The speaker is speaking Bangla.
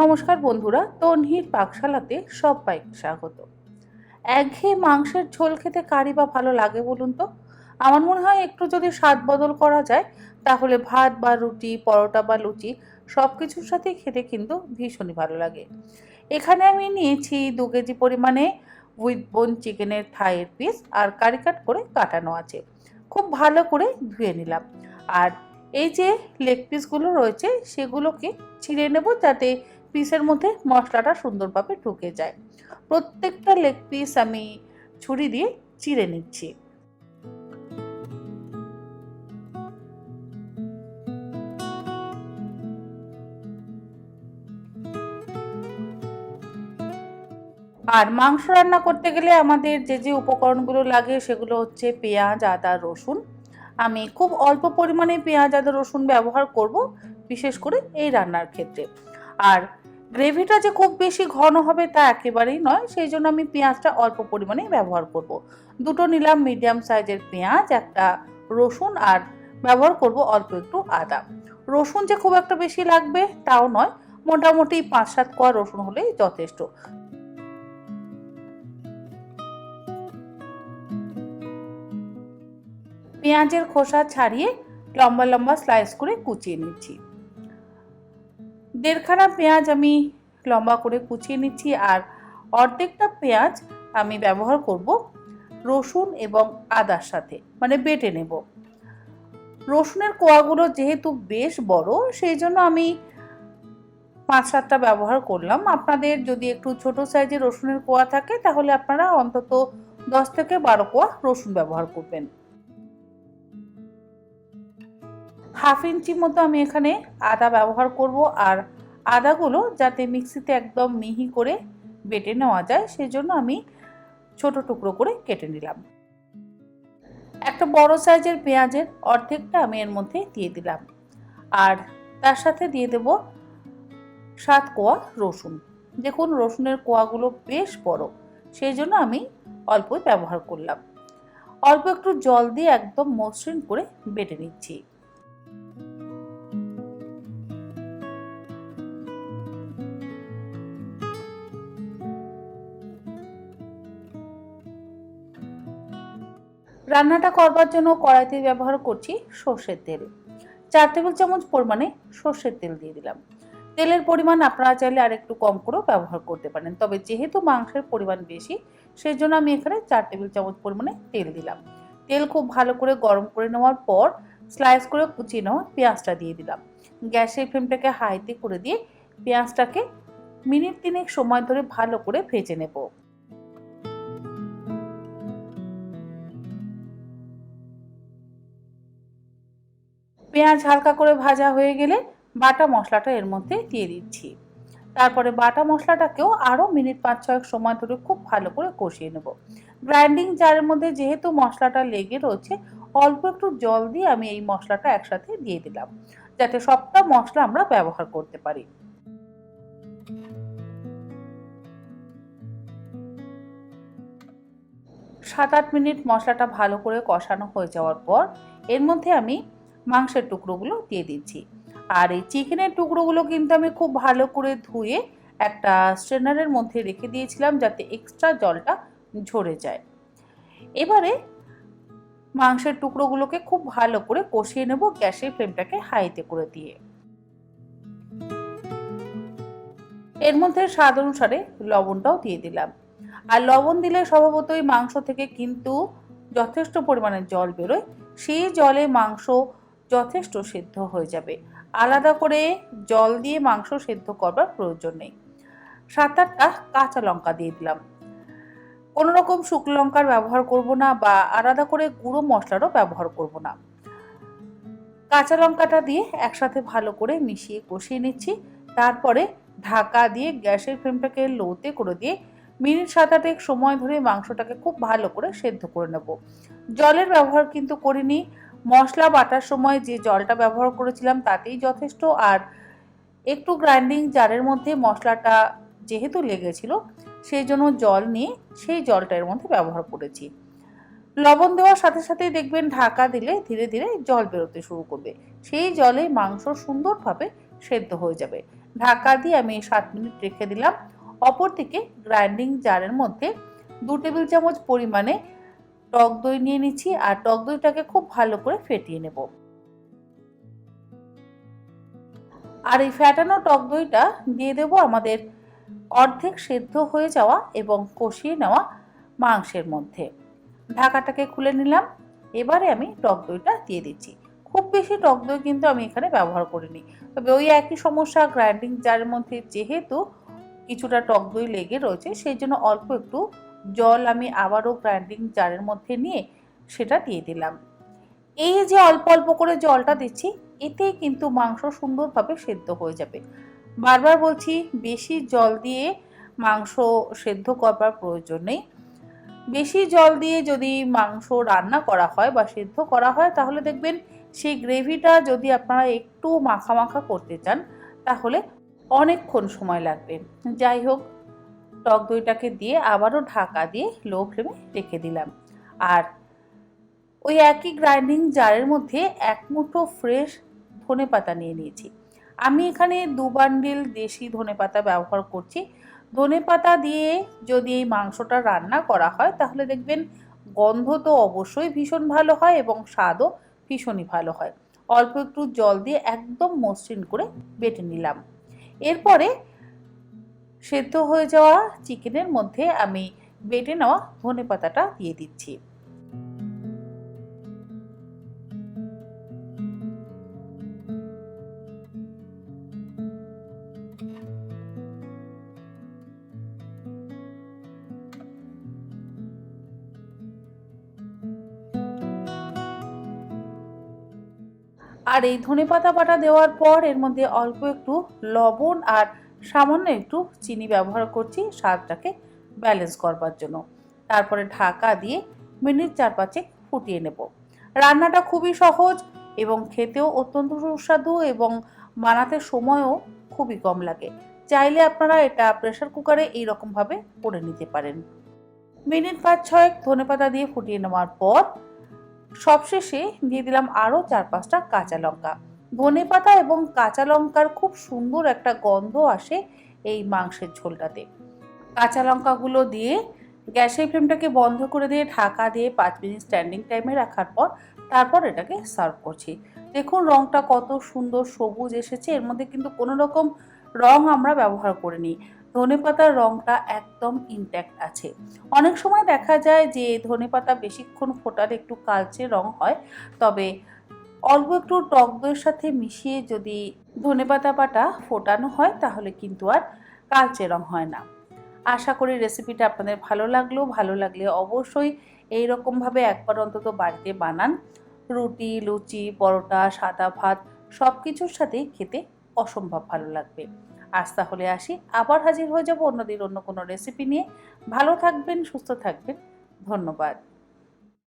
নমস্কার বন্ধুরা, তনহির পাকশালাতে সবাইকে স্বাগত। একঘেয়ে মাংসের ঝোল খেতে কারি বা ভালো লাগে বলুন তো? আমার মনে হয় একটু যদি স্বাদ বদল করা যায়, তাহলে ভাত বা রুটি, পরোটা বা লুচি সব কিছুর সাথে খেতে কিন্তু ভীষণই ভালো লাগে। এখানে আমি নিয়েছি দু কেজি পরিমাণে উইথ বোন চিকেনের থাইয়ের পিস আর কারি কাট করে কাটানো আছে। খুব ভালো করে ধুয়ে নিলাম। আর এই যে লেগ পিসগুলো রয়েছে, সেগুলোকে ছিঁড়ে নেব যাতে পিসের মধ্যে মশলাটা সুন্দরভাবে ঢুকে যায়। প্রত্যেকটা লেগ পিস আমি ছুরি দিয়ে চিড়ে নিচ্ছি। আর মাংস রান্না করতে গেলে আমাদের যে যে উপকরণগুলো লাগে সেগুলো হচ্ছে পেঁয়াজ, আদা, রসুন। আমি খুব অল্প পরিমাণে পেঁয়াজ, আদা, রসুন ব্যবহার করব, বিশেষ করে এই রান্নার ক্ষেত্রে। আর গ্রেভিটা যে খুব বেশি ঘন হবে তা একেবারেই নয়, সেই জন্য আমি পেঁয়াজটা অল্প পরিমাণেই ব্যবহার করব। দুটো নিলাম মিডিয়াম সাইজের পেঁয়াজ, একটা রসুন, আর ব্যবহার করব অল্প একটু আদা। রসুন যে খুব একটা বেশি লাগবে তাও নয়, মোটামুটি পাঁচ সাত কোয়া রসুন হলেই যথেষ্ট। পেঁয়াজের খোসা ছাড়িয়ে লম্বা লম্বা স্লাইস করে কুচিয়ে নিচ্ছি। দেড়খানা পেঁয়াজ আমি লম্বা করে কুচিয়ে নিচ্ছি আর অর্ধেকটা পেঁয়াজ আমি ব্যবহার করব রসুন এবং আদার সাথে মানে বেটে নেব। রসুনের কোয়াগুলো যেহেতু বেশ বড়, সেই জন্য আমি পাঁচ সাতটা ব্যবহার করলাম। আপনাদের যদি একটু ছোট সাইজের রসুনের কোয়া থাকে, তাহলে আপনারা অন্তত দশ থেকে বারো কোয়া রসুন ব্যবহার করবেন। হাফ ইঞ্চি মতো আমি এখানে আদা ব্যবহার করব আর আদাগুলো যাতে মিক্সিতে একদম মিহি করে বেটে নেওয়া যায়, সেজন্য আমি ছোট টুকরো করে কেটে নিলাম। একটা বড় সাইজের পেঁয়াজের অর্ধেকটা আমি এর মধ্যে দিয়ে দিলাম। আর তার সাথে দিয়ে দেব সাত কোয়া রসুন। দেখুন, রসুনের কোয়াগুলো বেশ বড় সেই জন্য আমি অল্পই ব্যবহার করলাম। অল্প একটু জল দিয়ে একদম মসৃণ করে বেটে নিচ্ছি। রান্নাটা করবার জন্য কড়াইতে ব্যবহার করছি সর্ষের তেল। চার টেবিল চামচ পরিমাণে সর্ষের তেল দিয়ে দিলাম। তেলের পরিমাণ আপনারা চাইলে আর একটু কম করেও ব্যবহার করতে পারেন। তবে যেহেতু মাংসের পরিমাণ বেশি সেই জন্য আমি এখানে চার টেবিল চামচ পরিমাণে তেল দিলাম। তেল খুব ভালো করে গরম করে নেওয়ার পর স্লাইস করে কুচিয়ে নেওয়া পেঁয়াজটা দিয়ে দিলাম। গ্যাসের ফ্লেমটাকে হাইতে করে দিয়ে পেঁয়াজটাকে মিনিট তিনেক সময় ধরে ভালো করে ভেজে নেব। পেঁয়াজ হালকা করে ভাজা হয়ে গেলে বাটা মশলাটা এর মধ্যে দিয়ে দিচ্ছি। তারপরে বাটা মশলাটাকেও আরও মিনিট পাঁচ ছয়েক সময় ধরে খুব ভালো করে কষিয়ে নেব। গ্রাইন্ডিং জারের মধ্যে যেহেতু মশলাটা লেগে রয়েছে, অল্প একটু জল দিয়ে আমি এই মশলাটা একসাথে দিয়ে দিলাম, যাতে সবটা মশলা আমরা ব্যবহার করতে পারি। সাত আট মিনিট মশলাটা ভালো করে কষানো হয়ে যাওয়ার পর, এর মধ্যে আমি মাংসের টুকরোগুলো দিয়ে দিচ্ছি। আর এই চিকেনের টুকরোগুলো কিন্তু আমি খুব ভালো করে ধুয়ে একটা স্ট্রেনারের মধ্যে রেখে দিয়েছিলাম যাতে এক্সট্রা জলটা ঝরে যায়। এবারে মাংসের টুকরোগুলোকে খুব ভালো করে কষিয়ে নেব গ্যাসের ফ্লেমটাকে হাইতে করে দিয়ে। এর মধ্যে স্বাদ অনুসারে লবণটাও দিয়ে দিলাম। আর লবণ দিলে স্বভাবতই মাংস থেকে কিন্তু যথেষ্ট পরিমাণে জল বেরোয়। সেই জলে মাংস যথেষ্ট সেদ্ধ হয়ে যাবে। আলাদা করে জল দিয়ে মাংস সেদ্ধ করবার প্রয়োজন নেই। সাত আটটা কাঁচা লঙ্কা দিয়ে দিলাম। কোনো রকম শুকনো লঙ্কার ব্যবহার করব না বা আলাদা করে গুঁড়ো মশলারও ব্যবহার করব না। কাঁচা লঙ্কাটা দিয়ে একসাথে ভালো করে মিশিয়ে কষিয়ে নিচ্ছি। তারপরে ঢাকা দিয়ে গ্যাসের ফ্লেমটাকে লোতে করে দিয়ে মিনিট সাত আটেক সময় ধরে মাংসটাকে খুব ভালো করে সেদ্ধ করে নেব। জলের ব্যবহার কিন্তু করিনি। মশলা বাটার সময় যে জলটা ব্যবহার করেছিলাম তাতেই যথেষ্ট। আর একটু গ্রাইন্ডিং জারের মধ্যে মশলাটা যেহেতু লেগেছিল, সেই জন্য জল নিয়ে সেই জলটা এর মধ্যে ব্যবহার করেছি। লবণ দেওয়ার সাথে সাথেই দেখবেন ঢাকা দিলে ধীরে ধীরে জল বেরোতে শুরু করবে। সেই জলে মাংস সুন্দরভাবে সেদ্ধ হয়ে যাবে। ঢাকা দিয়ে আমি সাত মিনিট রেখে দিলাম। অপরদিকে গ্রাইন্ডিং জারের মধ্যে দু টেবিল চামচ পরিমাণে টক দই নিয়ে নিচ্ছি আর টক দইটাকে খুব ভালো করে ফেটিয়ে নেব। আর এই ফ্যাটানো টক দইটা দিয়ে দেব আমাদের অর্ধেক সেদ্ধ হয়ে যাওয়া এবং কষিয়ে নেওয়া মাংসের মধ্যে। ঢাকাটাকে খুলে নিলাম। এবারে আমি টক দইটা দিয়ে দিচ্ছি। খুব বেশি টক দই কিন্তু আমি এখানে ব্যবহার করিনি। তবে ওই একই সমস্যা, গ্রাইন্ডিং জারের মধ্যে যেহেতু কিছুটা টক দই লেগে রয়েছে, সেই জন্য অল্প একটু জল আমি আবারও গ্রাইন্ডিং জারের মধ্যে নিয়ে সেটা দিয়ে দিলাম। এই যে অল্প অল্প করে জলটা দিচ্ছি এতেই কিন্তু মাংস সুন্দরভাবে সেদ্ধ হয়ে যাবে। বারবার বলছি, বেশি জল দিয়ে মাংস সেদ্ধ করবার প্রয়োজন নেই। বেশি জল দিয়ে যদি মাংস রান্না করা হয় বা সেদ্ধ করা হয়, তাহলে দেখবেন সেই গ্রেভিটা যদি আপনারা একটু মাখা মাখা করতে চান, তাহলে অনেকক্ষণ সময় লাগবে। যাই হোক টক দইটাকে দিয়ে আবারও ঢাকা দিয়ে লো ফ্লেমে রেখে দিলাম। আর ওই একই গ্রাইন্ডিং জারের মধ্যে এক মুঠো ফ্রেশ ধনে পাতা নিয়ে নিয়েছি। আমি এখানে দু বান্ডিল দেশি ধনে পাতা ব্যবহার করছি। ধনে পাতা দিয়ে যদি এই মাংসটা রান্না করা হয়, তাহলে দেখবেন গন্ধ তো অবশ্যই ভীষণ ভালো হয় এবং স্বাদও ভীষণই ভালো হয়। অল্প একটু জল দিয়ে একদম মসৃণ করে বেটে নিলাম। এরপরে সেদ্ধ হয়ে যাওয়া চিকেনের মধ্যে আমি বেটে নেওয়া ধনে পাতাটা দিয়ে দিচ্ছি। আর এই ধনে পাতা বাটা দেওয়ার পর এর মধ্যে অল্প একটু লবণ আর সামান্য একটু চিনি ব্যবহার করছি, স্বাদটাকে ব্যালেন্স করবার জন্য। তারপরে ঢাকা দিয়ে মিনিট চার পাঁচেক ফুটিয়ে নেব। রান্নাটা খুবই সহজ এবং খেতেও অত্যন্ত সুস্বাদু এবং বানাতে সময়ও খুবই কম লাগে। চাইলে আপনারা এটা প্রেশার কুকারে এইরকমভাবে করে নিতে পারেন। মিনিট পাঁচ ছয়েক ধনেপাতা দিয়ে ফুটিয়ে নেওয়ার পর সবশেষে দিয়ে দিলাম আরও চার পাঁচটা কাঁচা লঙ্কা। ধনে পাতা এবং কাঁচা লঙ্কার খুব সুন্দর একটা গন্ধ আসে এই মাংসের ঝোলটাতে। কাঁচা লঙ্কাগুলো দিয়ে গ্যাসের ফ্লেমটাকে বন্ধ করে দিয়ে ঢাকা দিয়ে পাঁচ মিনিট স্ট্যান্ডিং টাইমে রাখার পর তারপর এটাকে সার্ভ করছি। দেখুন রংটা কত সুন্দর সবুজ এসেছে, এর মধ্যে কিন্তু কোনো রকম রং আমরা ব্যবহার করিনি। ধনে পাতার রঙটা একদম ইনট্যাক্ট আছে। অনেক সময় দেখা যায় যে ধনে পাতা বেশিক্ষণ ফোটার একটু কালচে রং হয়, তবে অল্প একটু টক দইয়ের সাথে মিশিয়ে যদি ধনেপাতা বাটা ফোটানো হয়, তাহলে কিন্তু আর কালচে রং হয় না। আশা করি রেসিপিটা আপনাদের ভালো লাগল। ভালো লাগলে অবশ্যই এই রকমভাবে একবার অন্তত বাড়িতে বানান। রুটি, লুচি, পরোটা, সাদা ভাত সব কিছুর সাথেই খেতে অসম্ভব ভালো লাগবে। আজ তাহলে আসি। আবার হাজির হয়ে যাব অন্যদিন অন্য কোনো রেসিপি নিয়ে। ভালো থাকবেন, সুস্থ থাকবেন। ধন্যবাদ।